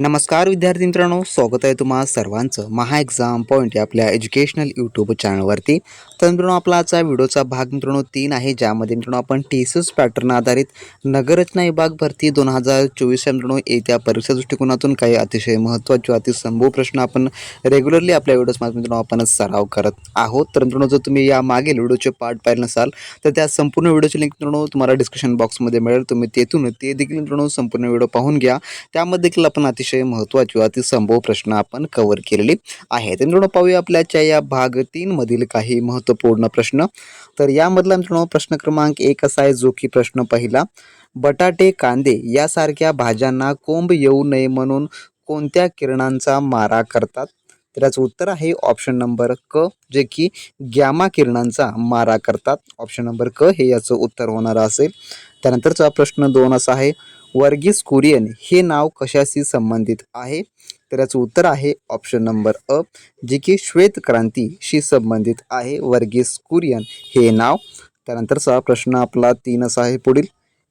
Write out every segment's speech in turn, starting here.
नमस्कार विद्यार्थी मित्रांनो स्वागत आहे तुम्हा सर्वांचं महा एक्झाम पॉईंट या आपल्या एज्युकेशनल यूट्यूब चॅनलवरती तर मित्रांनो आपला आजचा व्हिडिओचा भाग मित्रांनो तीन आहे ज्यामध्ये मित्रांनो आपण टी सी एस पॅटर्न आधारित नगररचना विभाग भरती दोन हजार चोवीस मित्रांनो येत्या परीक्षा दृष्टिकोनातून काही अतिशय महत्त्वाचे अतिसंभव प्रश्न आपण रेग्युलरली आपल्या व्हिडिओजमध्ये मित्रांनो आपण सराव करत आहोत. तर मित्रांनो जर तुम्ही या मागील व्हिडिओचे पार्ट पाहिले नसाल तर त्या संपूर्ण व्हिडिओची लिंक मित्रांनो तुम्हाला डिस्क्रिप्शन बॉक्समध्ये मिळेल. तुम्ही तेथून ते देखील मित्रांनो संपूर्ण व्हिडिओ पाहून घ्या. त्यामध्ये देखील आपण अतिशय महत्त्वाचे व अतिसंभव प्रश्न आपण कव्हर केलेले आहेत. मित्रांनो पाहूया आपल्याच्या या भाग तीन मधील काही महत्त्वपूर्ण प्रश्न. तर यामधला मित्रांनो प्रश्न क्रमांक एक असा आहे जो की प्रश्न पहिला बटाटे कांदे यासारख्या भाज्यांना कोंब येऊ नये म्हणून कोणत्या किरणांचा मारा करतात? तर याचं उत्तर आहे ऑप्शन नंबर क जे की गॅमा किरणांचा मारा करतात. ऑप्शन नंबर क हे याचं उत्तर होणार असेल. त्यानंतरचा प्रश्न दोन असा आहे वर्गीस कुरियन हे नाव कशाशी संबंधित आहे? तर याचं उत्तर आहे ऑप्शन नंबर अ जे की श्वेत क्रांतीशी संबंधित आहे. वर्गीस कुरियन हे नाव. त्यानंतरचा प्रश्न आपला तीन असा आहे पुढील.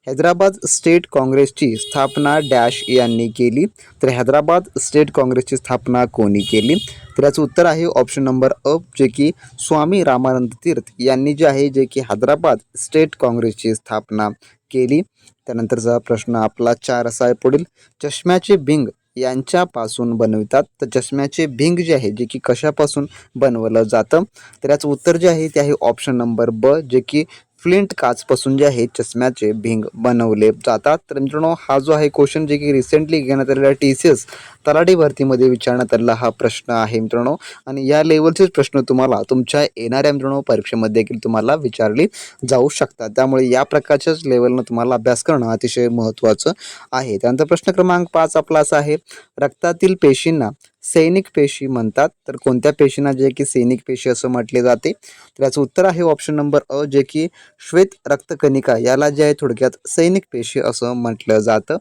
हैदराबाद स्टेट काँग्रेसची स्थापना डॅश यांनी केली. तर हैदराबाद स्टेट काँग्रेसची स्थापना कोणी केली? तर याचं उत्तर आहे ऑप्शन नंबर अ जे की स्वामी रामानंद तीर्थ यांनी जे आहे जे की हैदराबाद स्टेट काँग्रेसची स्थापना केली. त्यानंतरचा प्रश्न आपला चार असा आहे पुढील. चष्म्याचे भिंग यांच्यापासून बनवितात. तर चष्म्याचे भिंग जे आहे जे की कशापासून बनवलं जातं? तर याचं उत्तर जे आहे ते आहे ऑप्शन नंबर ब जे की फ्लिंट काचपासून जे आहे चष्म्याचे भिंग बनवले जातात. तर मित्रांनो हा जो आहे क्वेश्चन जे की रिसेंटली घेण्यात आलेला टी सी एस तलाठी भरतीमध्ये विचारण्यात आलेला हा प्रश्न आहे मित्रांनो. आणि या लेवलचेच प्रश्न तुम्हाला तुमच्या येणाऱ्या मित्रांनो परीक्षेमध्ये देखील तुम्हाला विचारली जाऊ शकतात. त्यामुळे या प्रकारच्याच लेवलनं तुम्हाला अभ्यास करणं अतिशय महत्त्वाचं आहे. त्यानंतर प्रश्न क्रमांक पाच आपला असा आहे. रक्तातील पेशींना सैनिक पेशी म्हणतात. तर कोणत्या पेशींना? जे की सैनिक पेशी असं म्हटले जाते. तर याचं उत्तर आहे ऑप्शन नंबर अ जे की श्वेत रक्तकणिका. याला जे आहे थोडक्यात सैनिक पेशी असं म्हटलं जातं.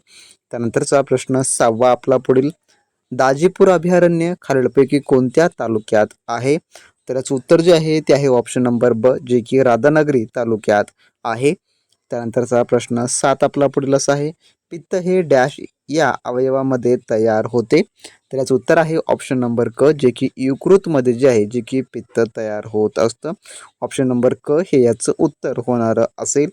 त्यानंतरचा प्रश्न सहावा आपला पुढील. दाजीपूर अभयारण्य खालीलपैकी कोणत्या तालुक्यात आहे? तर याचं उत्तर जे आहे ते आहे ऑप्शन नंबर ब जे की राधानगरी तालुक्यात आहे. त्यानंतरचा प्रश्न सात आपला पुढील असा आहे. पित्त हे डॅश या अवयवामध्ये तयार होते. तर याचं उत्तर आहे ऑप्शन नंबर क जे की युकृतमध्ये जे आहे जे की पित्त तयार होत असतं. ऑप्शन नंबर क हे याचं उत्तर होणारं असेल.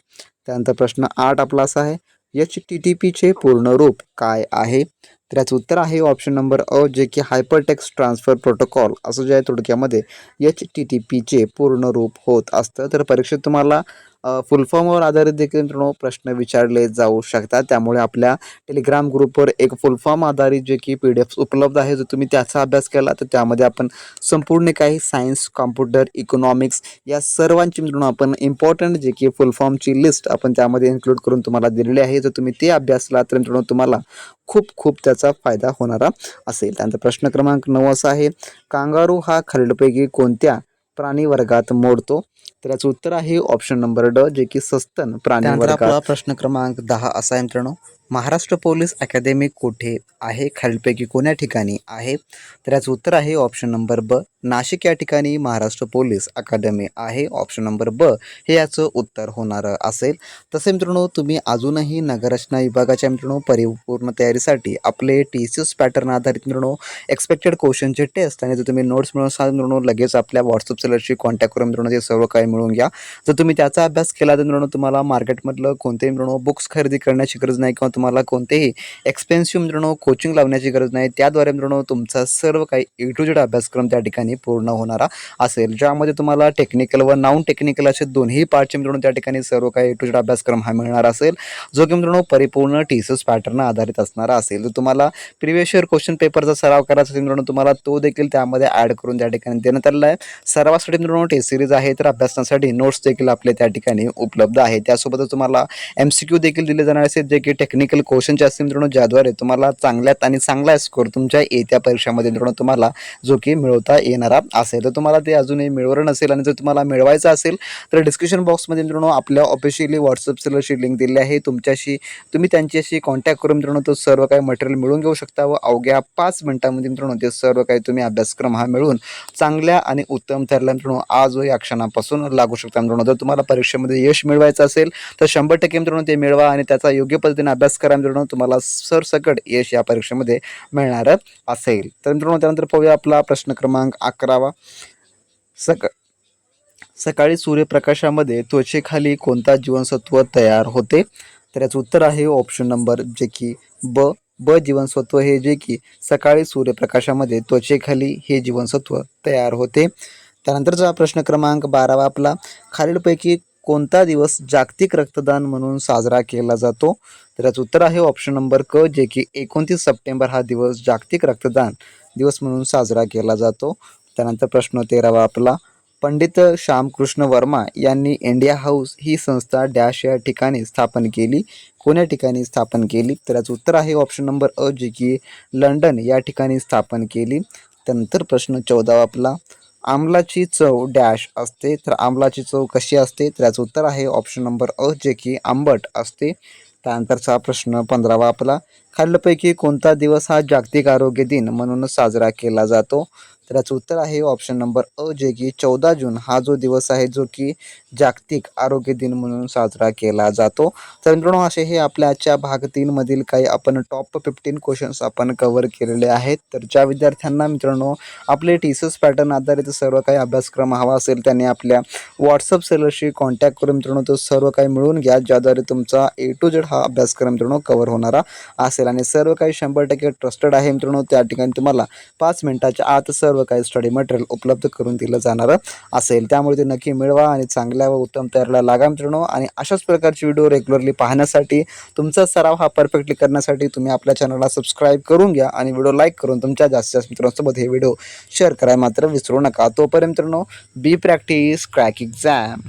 त्यानंतर प्रश्न आठ आपला असा आहे एच टी टी पीचे पूर्ण रूप काय आहे? तर याचं उत्तर आहे ऑप्शन नंबर अ जे की हायपरटेक्स ट्रान्सफर प्रोटोकॉल असं जे आहे थोडक्यामध्ये एच टी टी पीचे पूर्ण रूप होत असतं. तर परीक्षेत तुम्हाला फुल फॉर्मवर आधारित देखील मित्रांनो प्रश्न विचारले जाऊ शकतात. त्यामुळे आपल्या टेलिग्राम ग्रुपवर एक फुल फॉर्म आधारित जे की पी डी एफ उपलब्ध आहे जर तुम्ही त्याचा अभ्यास केला तर त्यामध्ये आपण संपूर्ण काही सायन्स कॉम्प्युटर इकॉनॉमिक्स या सर्वांची मित्रांनो आपण इम्पॉर्टंट जे की फुल फॉर्मची लिस्ट आपण त्यामध्ये इन्क्लूड करून तुम्हाला दिलेली आहे. जर तुम्ही ते अभ्यासला तर मित्रांनो तुम्हाला खूप खूप त्याचा फायदा होणारा असेल. त्यानंतर प्रश्न क्रमांक नऊ असा आहे. कांगारू हा खालीलपैकी कोणत्या प्राणी वर्गात मोडतो. तर याचं उत्तर आहे ऑप्शन नंबर ड जे की सस्तन प्राणी वर्गात प्रश्न क्रमांक दहा असा आहे मित्रांनो. महाराष्ट्र पोलीस अकॅदमी कुठे आहे? खालीलपैकी कोण्या ठिकाणी आहे? तर याचं उत्तर आहे ऑप्शन नंबर ब. नाशिक या ठिकाणी महाराष्ट्र पोलीस अकादमी आहे. ऑप्शन नंबर ब हे याचं उत्तर होणारं असेल. तसे मित्रांनो तुम्ही अजूनही नगररचना विभागाच्या मित्रांनो परिपूर्ण तयारीसाठी आपले टी सी एस पॅटर्न आधारित मित्रांनो एक्सपेक्टेड क्वेश्चनचे टेस्ट आणि जर तुम्ही नोट्स मिळून असाल मित्रांनो लगेच आपल्या व्हॉट्सअप सेलरशी कॉन्टॅक्ट करून मित्रांनो ते सर्व काही मिळून घ्या. जर तुम्ही त्याचा अभ्यास केला तर मित्रांनो तुम्हाला मार्केटमधलं कोणतेही मित्रांनो बुक्स खरेदी करण्याची गरज नाही किंवा तुम्हाला कोणतेही एक्सपेन्सिव्ह मित्रांनो कोचिंग लावण्याची गरज नाही. त्याद्वारे मित्रांनो तुमचा सर्व काही ए टू जेड अभ्यासक्रम त्या ठिकाणी पूर्ण होणारा असेल. ज्यामध्ये तुम्हाला टेक्निकल व नॉन टेक्निकल असे दोन्ही पार्टचे मित्रांनो त्या ठिकाणी सर्व काही ए टू अभ्यासक्रम हा मिळणार असेल. जो की मित्रांनो परिपूर्ण टी सी पॅटर्न आधारित असणारा असेल. तर तुम्हाला प्रिव्हियस इयर क्वेश्चन पेपरचा सराव करायचा असेल मित्रांनो तुम्हाला तो देखील त्यामध्ये ॲड करून त्या ठिकाणी देण्यात आलेला आहे. सर्वांसाठी मित्रांनो टेस्ट सिरीज आहे तर अभ्यासनासाठी नोट्स देखील आपले त्या ठिकाणी उपलब्ध आहे. त्यासोबतच तुम्हाला एम सी क्यू देखील दिले जाणार असेल जे की टेक्निकल क्वेश्चनचे असतील मित्रांनो ज्याद्वारे तुम्हाला चांगल्यात आणि चांगला स्कोर तुमच्या येत्या परीक्षामध्ये मित्रांनो तुम्हाला जो की मिळवता येणार असेल तर तुम्हाला ते अजूनही मिळवलं नसेल आणि जर तुम्हाला मिळवायचं असेल तर डिस्क्रिप्शन बॉक्समध्ये मित्रांनो आपल्या ऑफिशियली व्हॉट्सअप सेलरशी लिंक दिली आहे. तुमच्याशी तुम्ही त्यांच्याशी कॉन्टॅक्ट करून मित्रांनो तो सर्व काही मटेरियल मिळून घेऊ शकता व अवघ्या पाच मिनिटांमध्ये मित्रांनो ते सर्व काही तुम्ही अभ्यासक्रम हा मिळून चांगल्या आणि उत्तम ठरल्या मित्रांनो आज व या क्षणापासून लागू शकता मित्रांनो. जर तुम्हाला परीक्षेमध्ये यश मिळवायचं असेल तर शंभर टक्के मित्रांनो ते मिळवा आणि त्याचा योग्य पद्धतीने अभ्यास करा मित्रांनो तुम्हाला सरसकट यश या परीक्षेमध्ये मिळणार असेल. तर मित्रांनो त्यानंतर पाहूया आपला प्रश्न क्रमांक अकरावा. सक सकाळी सूर्यप्रकाशामध्ये त्वचेखाली कोणता जीवनसत्व तयार होते? तर याचं उत्तर आहे ऑप्शन नंबर जे की ब. ब जीवनसत्व हे जे की सकाळी सूर्यप्रकाशामध्ये त्वचेखाली हे जीवनसत्व तयार होते. त्यानंतरचा प्रश्न क्रमांक बारावा आपला. खालीलपैकी कोणता दिवस जागतिक रक्तदान म्हणून साजरा केला जातो? तर याचं उत्तर आहे ऑप्शन नंबर क जे की एकोणतीस सप्टेंबर हा दिवस जागतिक रक्तदान दिवस म्हणून साजरा केला जातो. त्यानंतर प्रश्न तेरावा आपला. पंडित श्यामकृष्ण वर्मा यांनी इंडिया हाऊस ही संस्था डॅश या ठिकाणी स्थापन केली. कोण्या ठिकाणी स्थापन केली? तर याचं उत्तर आहे ऑप्शन नंबर अ जे की लंडन या ठिकाणी स्थापन केली. त्यानंतर प्रश्न चौदावा आपला. आमलाची चव डॅश असते तर आमलाची चव कशी असते? तर याचं उत्तर आहे ऑप्शन नंबर अ जे की आंबट असते. त्यानंतरचा प्रश्न पंधरावा आपला. खालीलपैकी कोणता दिवस हा जागतिक आरोग्य दिन म्हणून साजरा केला जातो? तर याचं उत्तर आहे ऑप्शन नंबर अ जे की चौदा जून हा जो दिवस आहे जो की जागतिक आरोग्य दिन म्हणून साजरा केला जातो. तर मित्रांनो असे हे आपल्या आजच्या भाग तीनमधील काही आपण टॉप फिफ्टीन क्वेश्चन्स आपण कव्हर केलेले आहेत. तर ज्या विद्यार्थ्यांना मित्रांनो आपले टीसस पॅटर्न आधारित सर्व काही अभ्यासक्रम हवा असेल त्यांनी आपल्या व्हॉट्सअप सेलरशी कॉन्टॅक्ट करून मित्रांनो तो सर्व काही मिळून घ्या ज्याद्वारे तुमचा ए टू जेड हा अभ्यासक्रम मित्रांनो कव्हर होणारा असेल. आणि सर्व काही शंभर टक्के ट्रस्टेड आहे मित्रांनो त्या ठिकाणी तुम्हाला पाच मिनिटाच्या आत सर्व काही स्टडी मटेरियल उपलब्ध करून दिलं जाणार असेल. त्यामुळे ते नक्की मिळवा आणि चांगल्या व उत्तम तयारीला लागा मित्रांनो. आणि अशाच प्रकारचे व्हिडिओ रेग्युलरली पाहण्यासाठी तुमचा सराव हा परफेक्टली करण्यासाठी तुम्ही आपल्या चॅनलला सबस्क्राईब करून घ्या आणि व्हिडिओ लाईक करून तुमच्या जास्तीत जास्त मित्रांसोबत हे व्हिडिओ शेअर करायला मात्र विसरू नका. तोपर्यंत मित्रांनो बी प्रॅक्टिस क्रॅक एक्झाम